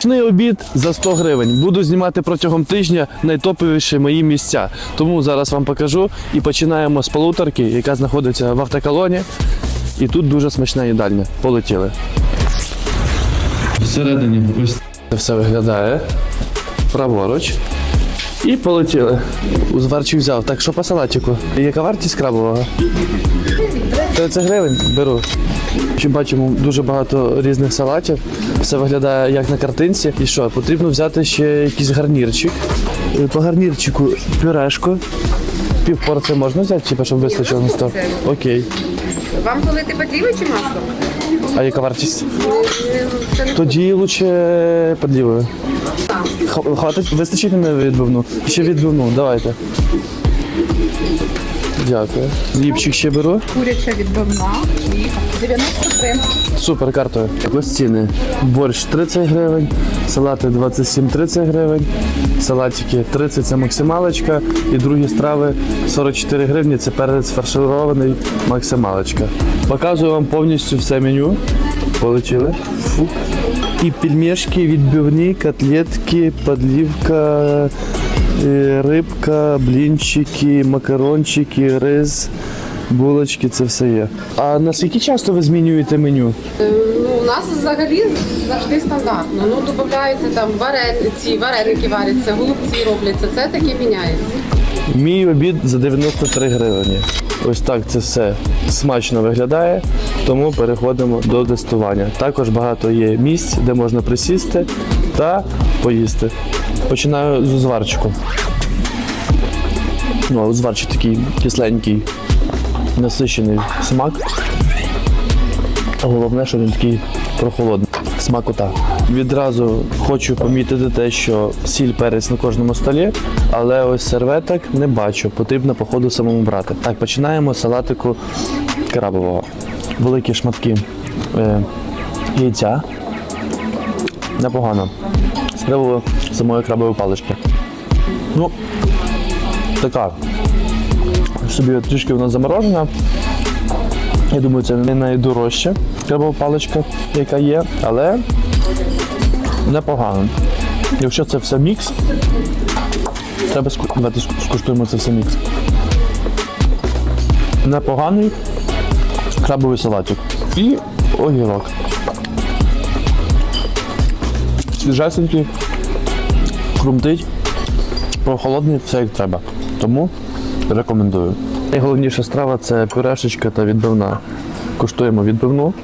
Смачний обід за 100 гривень. Буду знімати протягом тижня найтоповіші мої місця. Тому зараз вам покажу і починаємо з полуторки, яка знаходиться в автоколоні. І тут дуже смачна їдальня. Полетіли. Всередині ось це все виглядає. Праворуч. І полетіли. Узварчик взяв. Так, що по салатику? Яка вартість крабового? 30 гривень беру. Ще бачимо дуже багато різних салатів. Все виглядає як на картинці. І що, потрібно взяти ще якийсь гарнірчик. Е, По гарнірчику пюрешку. Пів порції можна взяти, типу, щоб вистачило на сто? Окей. Вам полити подліви чи масло? А яка вартість? Тоді лучше подлівою. Хватить, вистачить на відбивну? Ще відбивну, давайте. Дякую. Ліпчик ще беру. куряча відбивна і 93. Супер картою. Ось ціни. Борщ 30 гривень, салати 27-30 гривень, салатики 30 це максималочка. І другі страви 44 гривні це перець фарширований максималочка. Показую вам повністю все меню. Полетіли. Фу. І пельмешки, відбивні, котлетки, подлівка, е, рибка, блінчики, макарончики, рис. Булочки, це все є. А наскільки часто ви змінюєте меню? Ну, у нас взагалі завжди стандартно. Ну, додаються там варениці, вареники варяться, голубці робляться. Це таке міняється. Мій обід за 93 гривні. Ось так це все смачно виглядає, тому переходимо до тестування. Також багато є місць, де можна присісти та поїсти. Починаю з узварчику. Ну, узварчик такий кисленький, насичений смак. Головне, що він такий прохолодний. Смакота. Відразу хочу помітити те, що сіль перець на кожному столі, але ось серветок не бачу. Потрібно, походу, самому брати. Так, починаємо з салатику крабового. Великі шматки е, яйця. Непогано. Приводу самої крабової палички. Ну, така. Собі трішки вона заморожена. Я думаю, це не найдорожча крабова паличка, яка є, але непогано. Якщо це все мікс, треба ску... давайте скуштуємо це все мікс. Непоганий крабовий салатик. І огірок. Свіжесенький, хрумтить, прохолодний, все як треба. Тому рекомендую. Найголовніша страва це пюрешечка та відбивна. Куштуємо відбивну.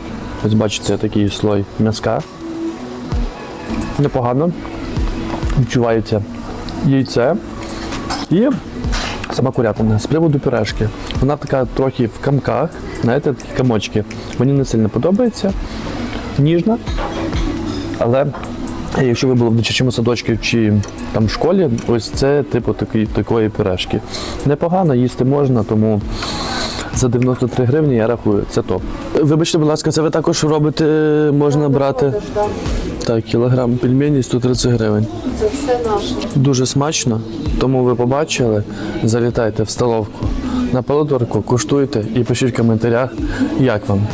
Ось бачите, такий слой м'язка. Непогано. Відчувається яйце і сама курятина. З приводу пюрешки. Вона така трохи в камках, знаєте, такі камочки. Мені не сильно подобається. Ніжна. Але якщо ви були в дитячому садочку чи там в школі, ось це типу такої, такої пюрешки. Непогано, їсти можна, тому за 93 гривні я рахую, це топ. Вибачте, будь ласка, це ви також робите, можна брати. Так, кілограм пельмені 130 гривень. Це все наше. Дуже смачно, тому ви побачили. Залітайте в столовку на полуторку, куштуйте і пишіть в коментарях, як вам.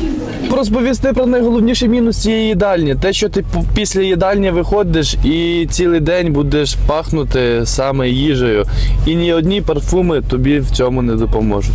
Розповісти про найголовніший мінус цієї їдальні. Те, що ти після їдальні виходиш і цілий день будеш пахнути саме їжею. І ні одні парфуми тобі в цьому не допоможуть.